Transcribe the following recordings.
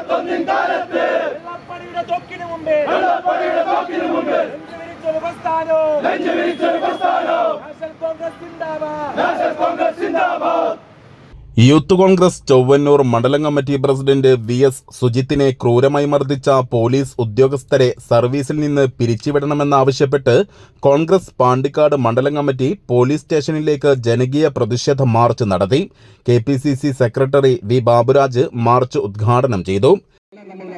ഇരുപത്തൊന്നിൻ കാലത്ത് വെള്ളപ്പടിയുടെ തൊക്കിന് മുമ്പേ വെള്ളപ്പടിയുടെ തൊക്കിന് മുമ്പേ പ്രസ്ഥാനോ. നെഞ്ചുവിരിച്ചൊരു പ്രസ്ഥാനോ നാഷണൽ കോൺഗ്രസ് സിന്ദാബാദ് നാഷണൽ കോൺഗ്രസ് സിന്ദാബാദ് യൂത്ത് കോൺഗ്രസ് ചൊവ്വന്നൂർ മണ്ഡലം കമ്മിറ്റി പ്രസിഡന്റ് വി എസ് സുജിത്തിനെ ക്രൂരമായി മർദ്ദിച്ച പോലീസ് ഉദ്യോഗസ്ഥരെ സർവീസിൽ നിന്ന് പിരിച്ചുവിടണമെന്നാവശ്യപ്പെട്ട് കോൺഗ്രസ് പാണ്ടിക്കാട് മണ്ഡലം കമ്മിറ്റി പോലീസ് സ്റ്റേഷനിലേക്ക് ജനകീയ പ്രതിഷേധ മാർച്ച് നടത്തി. K secretary V Baburaj march ഉദ്ഘാടനം ചെയ്തു. നമ്മൾ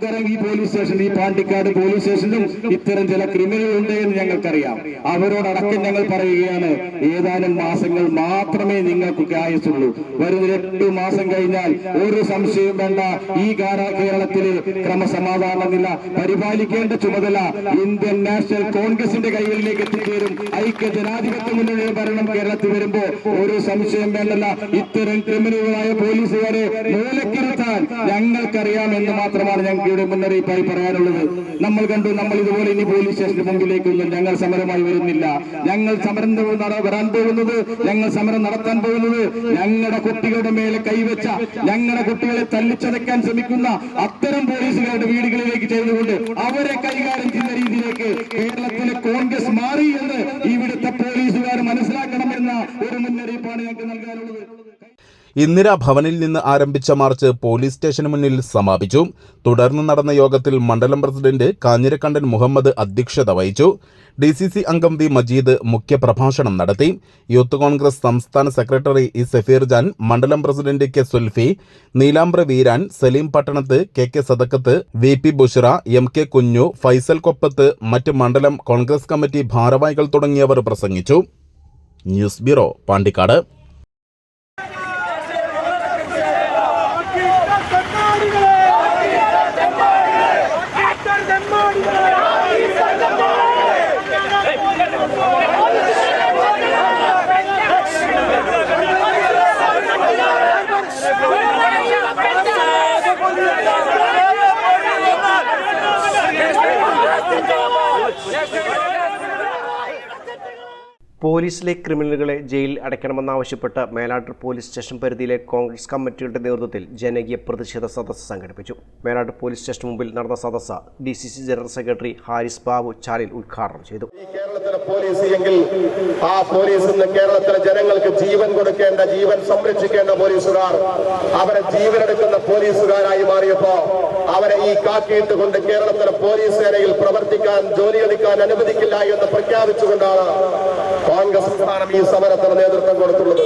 നമുക്കറിയാം ഈ പോലീസ് സ്റ്റേഷൻ ഈ പാണ്ടിക്കാട് പോലീസ് സ്റ്റേഷനിലും ഇത്തരം ചില ക്രിമിനൽ ഉണ്ട് എന്ന് ഞങ്ങൾക്കറിയാം. അവരോടടക്കം ഞങ്ങൾ പറയുകയാണ് ഏതാനും മാസങ്ങൾ മാത്രമേ നിങ്ങൾക്ക് ആയുസുള്ളൂ വരുന്ന എട്ട് മാസം കഴിഞ്ഞാൽ ഒരു സംശയവും വേണ്ട ഈ കാര- കേരളത്തിൽ ക്രമസമാധാന നില പരിപാലിക്കേണ്ട ചുമതല ഇന്ത്യൻ നാഷണൽ കോൺഗ്രസിന്റെ കൈകളിലേക്ക് എത്തിച്ചേരും. ഐക്യ ജനാധിപത്യ മുന്നണിയുടെ ഭരണം കേരളത്തിൽ വരുമ്പോ ഒരു സംശയം വേണ്ടല്ല. ഇത്തരം ക്രിമിനലുകളായ പോലീസുകാരെ മൂലക്കിരുത്താൻ ഞങ്ങൾക്കറിയാം എന്ന് മാത്രമാണ് ഞങ്ങൾക്ക് ഇവിടെ മുന്നറിയിപ്പായി പറയാനുള്ളത്. നമ്മൾ കണ്ടു നമ്മൾ ഇതുപോലെ ഇനി പോലീസ് സ്റ്റേഷന് മുമ്പിലേക്കൊന്നും ഞങ്ങൾ സമരമായി വരുന്നില്ല. ഞങ്ങൾ സമരം വരാൻ പോകുന്നത് ഞങ്ങൾ സമരം നടത്താൻ പോകുന്നത് ഞങ്ങളുടെ കുട്ടികളുടെ മേലെ കൈവച്ച ഞങ്ങളുടെ കുട്ടികളെ തല്ലിച്ചതയ്ക്കാൻ ശ്രമിക്കുന്ന അത്തരം പോലീസുകാരുടെ വീടുകളിലേക്ക് ചെയ്തുകൊണ്ട് അവരെ കൈകാര്യം ചെയ്യുന്ന രീതിയിലേക്ക് കേരളത്തിലെ കോൺഗ്രസ് മാറി എന്ന് ഇവിടുത്തെ പോലീസുകാർ മനസ്സിലാക്കണമെന്ന ഒരു മുന്നറിയിപ്പാണ് ഞങ്ങൾക്ക് നൽകാനുള്ളത് ഇന്ദിരാ ഭവനിൽ നിന്ന് ആരംഭിച്ച മാർച്ച് പോലീസ് സ്റ്റേഷന് മുന്നിൽ സമാപിച്ചു. തുടർന്ന് നടന്ന യോഗത്തിൽ മണ്ഡലം പ്രസിഡന്റ് കാഞ്ഞിരക്കണ്ടൻ മുഹമ്മദ് അധ്യക്ഷത വഹിച്ചു. ഡി സി സി അംഗം വി മജീദ് മുഖ്യപ്രഭാഷണം നടത്തി. യൂത്ത് കോൺഗ്രസ് സംസ്ഥാന സെക്രട്ടറി ഇ സഫീർ ജാൻ മണ്ഡലം president K Sulfi Neelambra Veeran Saleem Pattanath K K Sadakkath V P Bushra M K Kunju Faisal Koppath മറ്റ് മണ്ഡലം കോൺഗ്രസ് കമ്മിറ്റി ഭാരവാഹികൾ തുടങ്ങിയവർ പ്രസംഗിച്ചു. News bureau Pandikkad. പോലീസിലെ ക്രിമിനലുകളെ ജയിലിൽ അടയ്ക്കണമെന്നാവശ്യപ്പെട്ട് മേലാട്ടൂർ പോലീസ് സ്റ്റേഷൻ പരിധിയിലെ കോൺഗ്രസ് കമ്മിറ്റിയുടെ നേതൃത്വത്തിൽ ജനകീയ പ്രതിഷേധ സദസ്സ് സംഘടിപ്പിച്ചു. മേലാട്ടൂർ പോലീസ് സ്റ്റേഷൻ മുമ്പിൽ നടന്ന സദസ്സ് D C C general secretary Haris Babu Chalil ഉദ്ഘാടനം ചെയ്തു. കേരളത്തിലെ പോലീസ് എങ്കിൽ ആ പോലീസ് കേരളത്തിലെ ജനങ്ങൾക്ക് ജീവൻ കൊടുക്കേണ്ട ജീവൻ സംരക്ഷിക്കേണ്ട പോലീസുകാർ അവരെ ജീവനെടുക്കുന്ന പോലീസുകാരായി മാറിയപ്പോ അവരെ ഈ കാക്കിയിട്ട് കൊണ്ട് കേരളത്തിലെ പോലീസ് സേനയിൽ പ്രവർത്തിക്കാൻ ജോലിയെടുക്കാൻ അനുവദിക്കില്ല എന്ന് പ്രഖ്യാപിച്ചുകൊണ്ടാണ് കോൺഗ്രസ് സംസ്ഥാനം ഈ സമരത്തിന് നേതൃത്വം കൊടുത്തുള്ളത്.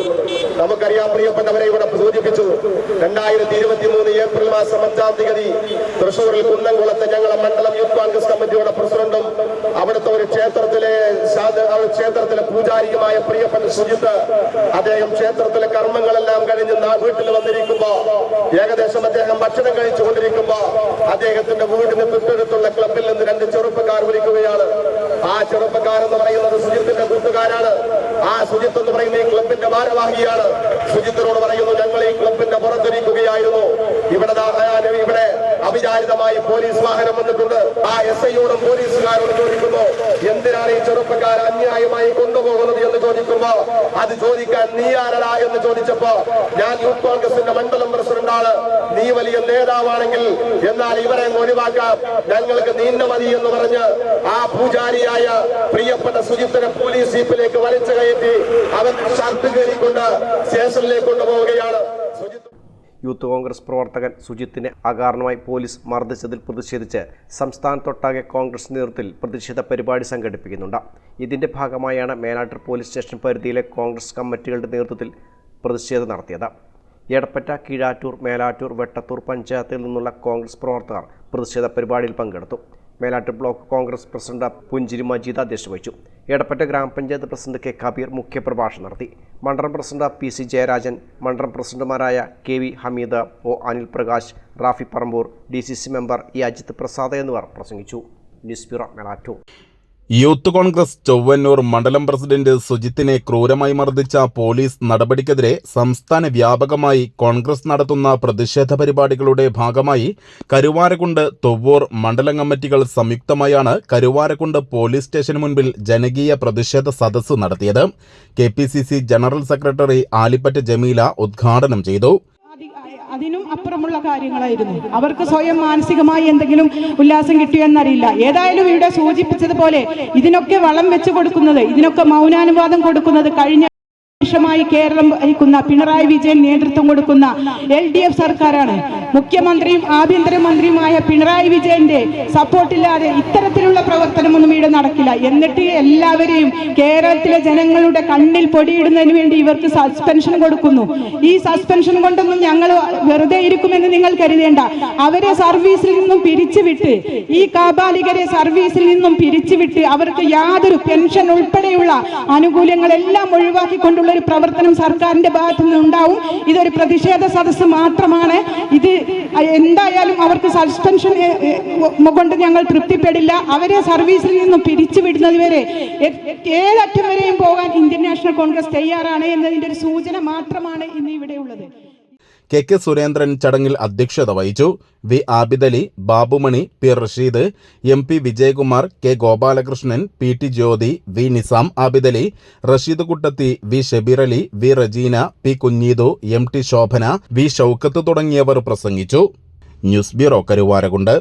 നമുക്കറിയാം പ്രിയപ്പെട്ടവരെ ഇവിടെ സൂചിപ്പിച്ചു രണ്ടായിരത്തി ഇരുപത്തി മൂന്ന് ഏപ്രിൽ മാസം അഞ്ചാം തീയതി തൃശൂരിൽ കുന്നംകുളത്തെ ഞങ്ങളെ മണ്ഡലം യൂത്ത് കോൺഗ്രസ് കമ്മിറ്റിയുടെ പ്രസിഡന്റും അവിടുത്തെ ഒരു ക്ഷേത്രത്തിലെ ക്ഷേത്രത്തിലെ പൂജാരിയുമായ പ്രിയപ്പെട്ട സുജിത്ത് അദ്ദേഹം ക്ഷേത്രത്തിലെ കർമ്മങ്ങളെല്ലാം കഴിഞ്ഞ് വീട്ടിൽ വന്നിരിക്കുമ്പോ ഏകദേശം അദ്ദേഹം ഭക്ഷണം കഴിച്ചുകൊണ്ടിരിക്കുമ്പോ അദ്ദേഹത്തിന്റെ വീടിന് തൊട്ടടുത്തുള്ള ക്ലബിൽ നിന്ന് രണ്ട് ചെറുപ്പക്കാർ വിളിക്കുകയാണ്. എന്ന് പറയുന്നത് സുജിത്തിന്റെ കൂട്ടുകാരാണ്. ആ സുജിത്ത് എന്ന് പറയുന്ന ഈ ക്ലബിന്റെ ഭാരവാഹിയാണ്. സുജിത്തിനോട് പറയുന്നു ഞങ്ങൾ ഈ ക്ലബിന്റെ പുറത്തിരിക്കുകയായിരുന്നു. ഇവിടെ ഇവിടെ അവിചാരിതമായി പോലീസ് വാഹനം വന്നിട്ടുണ്ട്. ആ എസ് ഐയോടും പോലീസുകാരോടും ചോദിക്കുന്നു എന്തിനാണ് ഈ ചെറുപ്പക്കാർ അന്യായമായി കൊണ്ടുപോകുന്നത് എന്ന് ചോദിക്കുമ്പോ അത് ചോദിക്കാൻ നീ ആരടാ എന്ന് ചോദിച്ചപ്പോ ഞാൻ യൂത്ത് കോൺഗ്രസിന്റെ മണ്ഡലം പ്രസിഡന്റാണ് നീ വലിയ നേതാവാണെങ്കിൽ എന്നാൽ ഇവരെ ഒഴിവാക്കാം. ഞങ്ങൾക്ക് നീണ്ട മതി എന്ന് പറഞ്ഞ് ആ പൂജാരിയായ പ്രിയപ്പെട്ട സുജിത്തിനെ പോലീസ് ജീപ്പിലേക്ക് വലിച്ചു കയറ്റി അവൻ ഷർട്ട് കയറിക്കൊണ്ട് സ്റ്റേഷനിലേക്ക് കൊണ്ടുപോവുകയാണ്. സുജിത്ത് യൂത്ത് കോൺഗ്രസ് പ്രവർത്തകൻ സുജിത്തിനെ അകാരണമായി പോലീസ് മർദ്ദിച്ചതിൽ പ്രതിഷേധിച്ച് സംസ്ഥാനത്തൊട്ടാകെ കോൺഗ്രസ് നേതൃത്വത്തിൽ പ്രതിഷേധ പരിപാടി സംഘടിപ്പിക്കുന്നുണ്ട്. ഇതിന്റെ ഭാഗമായാണ് മേലാട്ടർ പോലീസ് സ്റ്റേഷൻ പരിധിയിലെ കോൺഗ്രസ് കമ്മിറ്റികളുടെ നേതൃത്വത്തിൽ പ്രതിഷേധം നടത്തിയത്. എടപ്പറ്റ കീഴാറ്റൂർ മേലാറ്റൂർ വെട്ടത്തൂർ പഞ്ചായത്തിൽ നിന്നുള്ള കോൺഗ്രസ് പ്രവർത്തകർ പ്രതിഷേധ പരിപാടിയിൽ പങ്കെടുത്തു. മേലാറ്റൂർ ബ്ലോക്ക് കോൺഗ്രസ് പ്രസിഡന്റ് പുഞ്ചിരി മജീദ് അധ്യക്ഷത വഹിച്ചു എടപ്പറ്റ ഗ്രാമപഞ്ചായത്ത് പ്രസിഡന്റ് കെ കബീർ മുഖ്യപ്രഭാഷണം നടത്തി. മണ്ഡലം പ്രസിഡന്റ് പി സി ജയരാജൻ മണ്ഡലം പ്രസിഡന്റുമാരായ K V Hameed O Anil Prakash Rafi Parambur D C C member E Ajith Prasad എന്നിവർ പ്രസംഗിച്ചു. News bureau Melattur Youth Congress Chowwannur മണ്ഡലം പ്രസിഡന്റ് സുജിത്തിനെ ക്രൂരമായി മർദ്ദിച്ച പോലീസ് നടപടിക്കെതിരെ സംസ്ഥാന വ്യാപകമായി കോൺഗ്രസ് നടത്തുന്ന പ്രതിഷേധ പരിപാടികളുടെ ഭാഗമായി കരുവാരക്കുണ്ട് തൊവ്വൂർ മണ്ഡലം കമ്മിറ്റികൾ സംയുക്തമായാണ് കരുവാരക്കുണ്ട് പോലീസ് സ്റ്റേഷന് മുൻപിൽ ജനകീയ പ്രതിഷേധ സദസ്സ് നടത്തിയത്. K general secretary Alippatta Jameela ഉദ്ഘാടനം ചെയ്തു. അതിനും അപ്പുറമുള്ള കാര്യങ്ങളായിരുന്നു. അവർക്ക് സ്വയം മാനസികമായി എന്തെങ്കിലും ഉല്ലാസം കിട്ടിയോ എന്നറിയില്ല. ഏതായാലും ഇവിടെ സൂചിപ്പിച്ചതുപോലെ ഇതിനൊക്കെ വളം വെച്ച് കൊടുക്കുന്നത് ഇതിനൊക്കെ മൗനാനുവാദം കൊടുക്കുന്നത് കഴിഞ്ഞ വർഷമായി കേരളം ഭരിക്കുന്ന പിണറായി വിജയൻ നേതൃത്വം കൊടുക്കുന്ന എൽ ഡി എഫ് സർക്കാരാണ്. മുഖ്യമന്ത്രിയും ആഭ്യന്തരമന്ത്രിയുമായ പിണറായി വിജയന്റെ സപ്പോർട്ടില്ലാതെ ഇത്തരത്തിലുള്ള പ്രവർത്തനമൊന്നും ഇവിടെ നടക്കില്ല. എന്നിട്ട് എല്ലാവരെയും കേരളത്തിലെ ജനങ്ങളുടെ കണ്ണിൽ പൊടിയിടുന്നതിന് വേണ്ടി ഇവർക്ക് സസ്പെൻഷൻ കൊടുക്കുന്നു. ഈ സസ്പെൻഷൻ കൊണ്ടൊന്നും ഞങ്ങൾ വെറുതെ ഇരിക്കുമെന്ന് നിങ്ങൾ കരുതേണ്ട. അവരെ സർവീസിൽ നിന്നും പിരിച്ചുവിട്ട് ഈ കാബാലികരെ സർവീസിൽ നിന്നും പിരിച്ചുവിട്ട് അവർക്ക് യാതൊരു പെൻഷൻ ഉൾപ്പെടെയുള്ള ആനുകൂല്യങ്ങളെല്ലാം ഒഴിവാക്കിക്കൊണ്ടുള്ള ഒരു പ്രവർത്തനം സർക്കാരിന്റെ ഭാഗത്തു നിന്നുണ്ടാവും ഇതൊരു പ്രതിഷേധ സദസ്സ് മാത്രമാണ്. ഇത് എന്തായാലും അവർക്ക് സസ്പെൻഷൻ കൊണ്ട് ഞങ്ങൾ തൃപ്തിപ്പെടില്ല. അവരെ സർവീസിൽ നിന്നും പിരിച്ചുവിടുന്നത് വരെ ഏതറ്റം വരെയും പോകാൻ ഇന്ത്യൻ നാഷണൽ കോൺഗ്രസ് തയ്യാറാണ് എന്നതിന്റെ ഒരു സൂചന മാത്രമാണ് ഇന്ന് ഇവിടെ ഉള്ളത്. കെ കെ സുരേന്ദ്രൻ ചടങ്ങിൽ അധ്യക്ഷത വഹിച്ചു. V Abidali Babumani P Rasheed M P Vijayakumar K Gopalakrishnan P T Jyothi V Nizam Abidali Rasheed Kuttathi V Shabeer Ali V Rejeena P Kunheethu M T Shobhana V Shoukath തുടങ്ങിയവർ പ്രസംഗിച്ചു. News bureau Karuvarakundu.